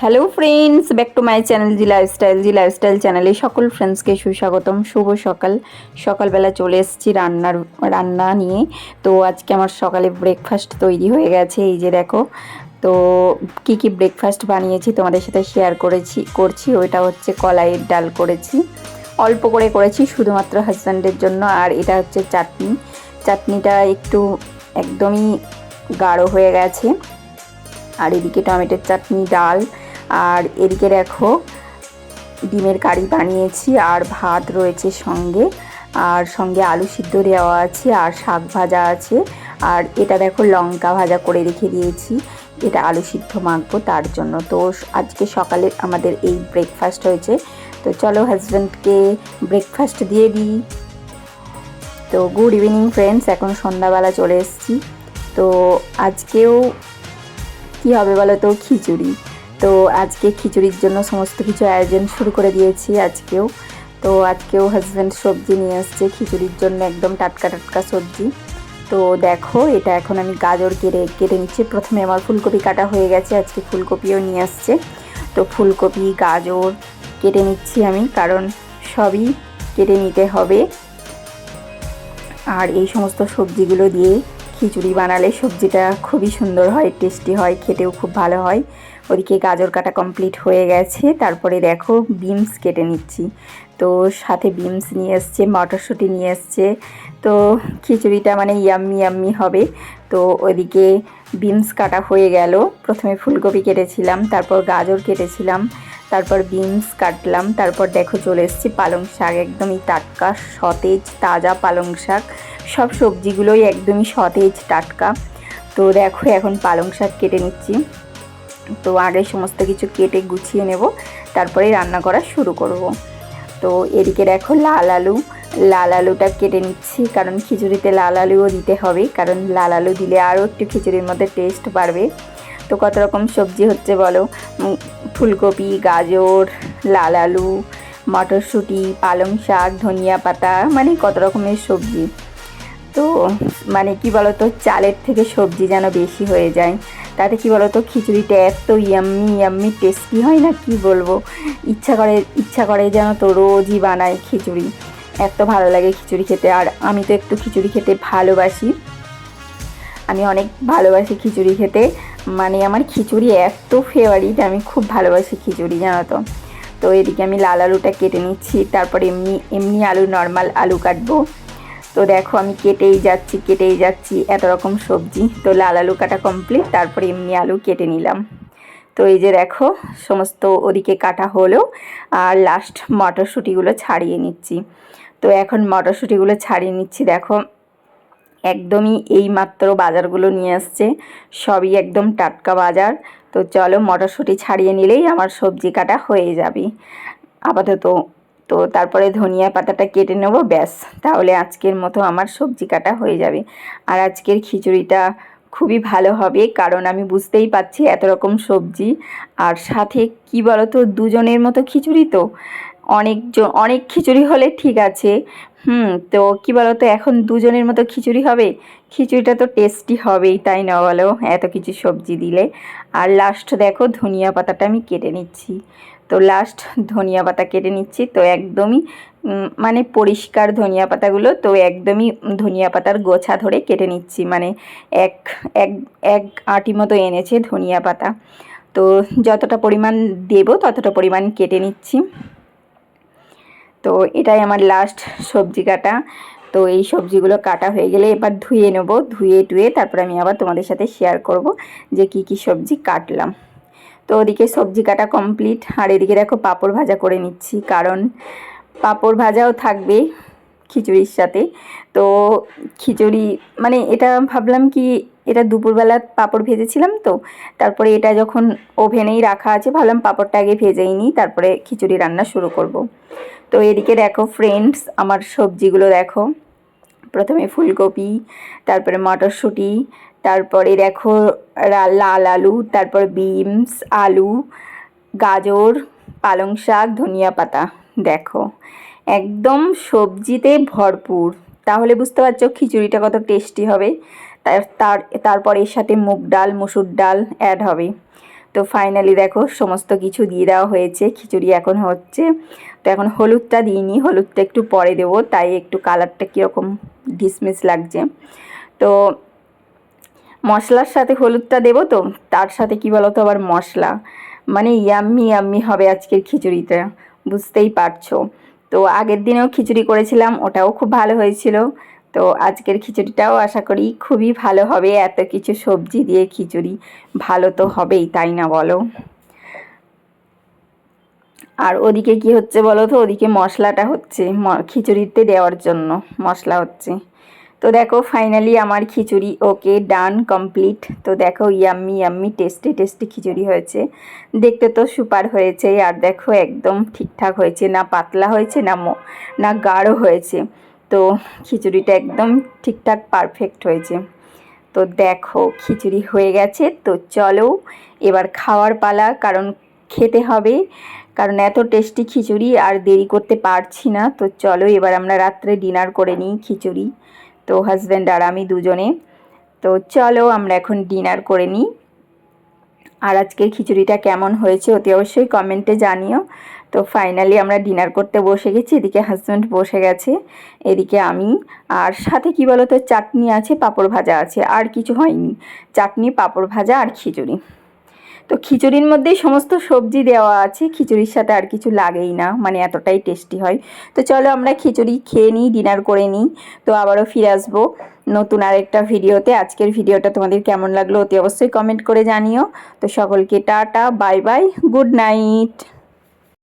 Hello friends back to my channel Zee lifestyle Zee lifestyle চ্যানেলে সকল ফ্রেন্ডসকে সুস্বাগতম, শুভ সকাল। সকালবেলা চলে এসেছি রান্নার, রান্না নিয়ে। তো আজকে আমার সকালে ব্রেকফাস্ট তৈরি হয়ে গেছে, এই যে দেখো। তো কি কি ব্রেকফাস্ট বানিয়েছি তোমাদের সাথে শেয়ার করেছি, করছি, ওইটা হচ্ছে কলাইয়ের ডাল করেছি। অল্প করে করেছি, শুধুমাত্র হাজব্যান্ডের জন্য, আর এটা হচ্ছে চাটনি। চাটনিটা একটু একদমই গাঢ় হয়ে গেছে। আর এদিকে টমেটোর চাটনি, ডাল আর এদিকে দেখো, ডিমের কারি বানিয়েছি আর ভাত রয়েছে সঙ্গে। আর সঙ্গে আলু সিদ্ধ দেওয়া আছে আর শাক ভাজা আছে। আর এটা দেখো, লঙ্কা ভাজা করে রেখে দিয়েছি। এটা আলু সিদ্ধ মাখবো তার জন্য। তো আজকে সকালে আমাদের এই ব্রেকফাস্ট হয়েছে। তো চলো হাজব্যান্ডকে ব্রেকফাস্ট দিয়ে দিই। তো গুড ইভিনিং ফ্রেন্ডস এখন সন্ধ্যাবেলা চলে এসেছি। তো আজকেও কি হবে বলো তো? খিচুড়ি। তো আজকে খিচুড়ির জন্য সমস্ত কিছু আয়োজন শুরু করে দিয়েছি আজকেও। তো আজকেও হাজব্যান্ড সবজি নিয়ে আসছে, খিচুড়ির জন্য একদম টাটকা টাটকা সবজি। তো দেখো, এটা এখন আমি গাজর কেটে কেটে নিচ্ছি। প্রথমে আমার ফুলকপি কাটা হয়ে গেছে, আজকে ফুলকপিও নিয়ে আসছে। তো ফুলকপি, গাজর কেটে নিচ্ছি আমি, কারণ সবই কেটে নিতে হবে। আর এই সমস্ত সবজিগুলো দিয়ে খিচুড়ি বানালে সবজিটা খুবই সুন্দর হয়, টেস্টি হয়, খেতেও খুব ভালো হয়। ওদিকে গাজর কাটা কমপ্লিট হয়ে গেছে, তারপরে দেখো বিনস কেটে নিচ্ছি। তো সাথে বিনস নিয়ে এসছে, মটরশুঁটি নিয়ে এসছে। তো খিচুড়িটা মানে ইয়াম্মি ইয়াম্মি হবে। তো ওইদিকে বিনস কাটা হয়ে গেল। প্রথমে ফুলকপি কেটেছিলাম, তারপর গাজর কেটেছিলাম। তারপর বিনস কাটলাম, তারপর দেখো চলে এসেছি পালং শাক, একদমই টাটকা, সতেজ, তাজা পালং শাক। সব সবজিগুলোই একদমই সতেজ, টাটকা। তো দেখো এখন পালং শাক কেটে নিচ্ছি। তো আগে সমস্ত কিছু কেটে গুছিয়ে নেব, তারপরে রান্না করা শুরু করব। তো এদিকে দেখো লাল আলু, লাল আলুটা কেটে নিচ্ছি, কারণ খিচুড়িতে লাল আলুও দিতে হবে, কারণ লাল আলু দিলে আরও একটু খিচুড়ির মধ্যে টেস্ট বাড়বে। তো কত রকম সবজি হচ্ছে বলো? ফুলকপি, গাজর, লাল আলু, মটরশুঁটি, পালং শাক, ধনিয়া পাতা মানে কত রকমের সবজি। তো মানে কি বলতো, চালের থেকে সবজি যেন বেশি হয়ে যায়। তাতে কি বলতো, খিচুড়িটা এত ইয়াম্মি ইয়াম্মি টেস্টি হয় না, কি বলব? ইচ্ছা করে ইচ্ছা করে যেন তো রোজই বানাই খিচুড়ি। এত ভালো লাগে খিচুড়ি খেতে, আর আমি তো একটু খিচুড়ি খেতে ভালোবাসি। আমি অনেক ভালোবাসি খিচুড়ি খেতে। মানে আমার খিচুড়ি এত ফেভারিট আমি খুব ভালোবাসি খিচুড়ি, জানো তো। তো এদিকে আমি লাল আলুটা কেটে নিচ্ছি, তারপর এমনি এমনি আলু নর্মাল আলু কাটবো। তো দেখো আমি কেটেই যাচ্ছি কেটেই যাচ্ছি, এত রকম সবজি। তো লাল আলু কাটা কমপ্লিট তারপর এমনি আলু কেটে নিলাম। তো এই যে দেখো, সমস্ত ওদিকে কাটা হলো, আর লাস্ট মটরশুঁটিগুলো ছাড়িয়ে নিচ্ছি। তো এখন মটরশুঁটিগুলো ছাড়িয়ে নিচ্ছি, দেখো। একদমই এই মাত্র বাজারগুলো নিয়ে আসছে। সবই একদম টাটকা বাজার। তো চলো মটরশুঁটি ছাড়িয়ে নিলেই আমার সবজি কাটা হয়ে যাবে। আপাতত তো তারপরে ধনিয়া পাতাটা কেটে নেব, ব্যাস। তাহলে আজকের মতো আমার সবজি কাটা হয়ে যাবে। আর আজকের খিচুড়িটা খুবই ভালো হবে, কারণ আমি বুঝতেই পাচ্ছি এত রকম সবজি। আর সাথে কি বলতো, দুজনের মতো খিচুড়ি তো। অনেক অনেক খিচুড়ি হলে ঠিক আছে। হুম, তো কী বলতো, এখন দুজনের মতো খিচুড়ি হবে? খিচুড়িটা তো টেস্টি হবেই, তাই না বলো? এত কিছু সবজি দিলে। আর লাস্ট দেখো, ধনিয়া পাতাটা আমি কেটে নিচ্ছি। তো লাস্ট ধনিয়া পাতা কেটে নিচ্ছি, তো একদমই মানে পরিষ্কার ধনিয়া পাতাগুলো, তো একদমই ধনিয়া পাতার গোছা ধরে কেটে নিচ্ছি। মানে এক এক এক আটি মতো এনেছে ধনিয়া পাতা। তো যতটা পরিমাণ দেব, ততটা পরিমাণ কেটে নিচ্ছি। তো এটাই আমার লাস্ট সবজি কাটা। তো এই সবজিগুলো কাটা হয়ে গেলে এবার ধুয়ে নেব। ধুয়ে টুয়ে তারপর আমি আবার তোমাদের সাথে শেয়ার করব যে কি কি সবজি কাটলাম। তো ওদিকে সবজি কাটা কমপ্লিট আর এদিকে দেখো পাঁপড় ভাজা করে নিচ্ছি, কারণ পাঁপড় ভাজাও থাকবে খিচুড়ির সাথে। তো খিচুড়ি মানে এটা ভাবলাম কি এটা দুপুরবেলা পাঁপড় ভেজেছিলাম তো, তারপরে এটা যখন ওভেনেই রাখা আছে, ভাবলাম পাঁপড়টা আগে ভেজেই নিই, তারপরে খিচুড়ি রান্না শুরু করব। তো এদিকে দেখো ফ্রেন্ডস আমার সবজিগুলো দেখো। প্রথমে ফুলকপি, তারপরে মটরশুঁটি, তারপরে দেখো লাল আলু, তারপর বিনস, আলু, গাজর, পালং শাক, ধনিয়া পাতা, দেখো। একদম সবজিতে ভরপুর। তাহলে বুঝতে পারছ খিচুড়িটা কত টেস্টি হবে। তার তার, তারপর এর সাথে মুগ ডাল, মুসুর ডাল অ্যাড হবে। তো ফাইনালি দেখো সমস্ত কিছু দিয়ে দেওয়া হয়েছে, খিচুড়ি এখন হচ্ছে। তো এখন হলুদটা দিইনি হলুদটা একটু পরে দেবো, তাই একটু কালারটা কীরকম ডিসমিস লাগছে। তো মশলার সাথে হলুদটা দেবো তো, তার সাথে কি বলতো আবার মশলা। মানে ইয়াম্মি ইয়াম্মি হবে আজকের খিচুড়িটা, বুঝতেই পারছ। তো আগের দিনেও খিচুড়ি করেছিলাম, ওটাও খুব ভালো হয়েছিল। তো আজকের খিচুড়িটাও আশা করি খুবই ভালো হবে, এত কিছু সবজি দিয়ে খিচুড়ি, ভালো তো হবেই, তাই না বলো? আর ওদিকে কি হচ্ছে বলো তো? ওদিকে মশলাটা হচ্ছে খিচুড়িতে দেওয়ার জন্য মশলা হচ্ছে। তো দেখো ফাইনালি আমার খিচুড়ি, ওকে ডান কমপ্লিট তো দেখো yummy yummy tasty tasty khichdi হয়েছে। দেখতে তো সুপার হয়েছে, আর দেখো, একদম ঠিকঠাক হয়েছে। না পাতলা হয়েছে, না মো, না গাঢ় হয়েছে। তো খিচুড়িটা একদম ঠিকঠাক পারফেক্ট হয়েছে। তো দেখো, খিচুড়ি হয়ে গেছে। তো চলো, এবার খাওয়ার পালা, কারণ খেতে হবে। কারণ এত টেস্টি খিচুড়ি, আর দেরি করতে পারছি না। তো চলো, এবার আমরা রাত্রে ডিনার করে নিই খিচুড়ি। তো হাজব্যান্ড আর আমি দুজনে। তো চলো আমরা এখন ডিনার করে নিই আর আজকের খিচুড়িটা কেমন হয়েছে অতি অবশ্যই কমেন্টে জানিও। তো ফাইনালি আমরা ডিনার করতে বসে গেছি, এদিকে হাজব্যান্ড বসে গেছে, এদিকে আমি। আর সাথে কি বলো তো চাটনি আছে, পাঁপড় ভাজা আছে, আর কিছু হয়নি। চাটনি, পাঁপড় ভাজা আর খিচুড়ি। তো খিচুড়ির মধ্যেই সমস্ত সবজি দেওয়া আছে। খিচুড়ির সাথে আর কিছু লাগেই না মানে এতটাই টেস্টি হয়। তো চলো আমরা খিচুড়ি খেয়ে নিই ডিনার করে নিই। তো আবারও ফিরে আসব নতুন আরেকটা ভিডিওতে। আজকের ভিডিওটা তোমাদের কেমন লাগল অতি অবশ্যই কমেন্ট করে জানিও। তো সকলকে tata bye bye good night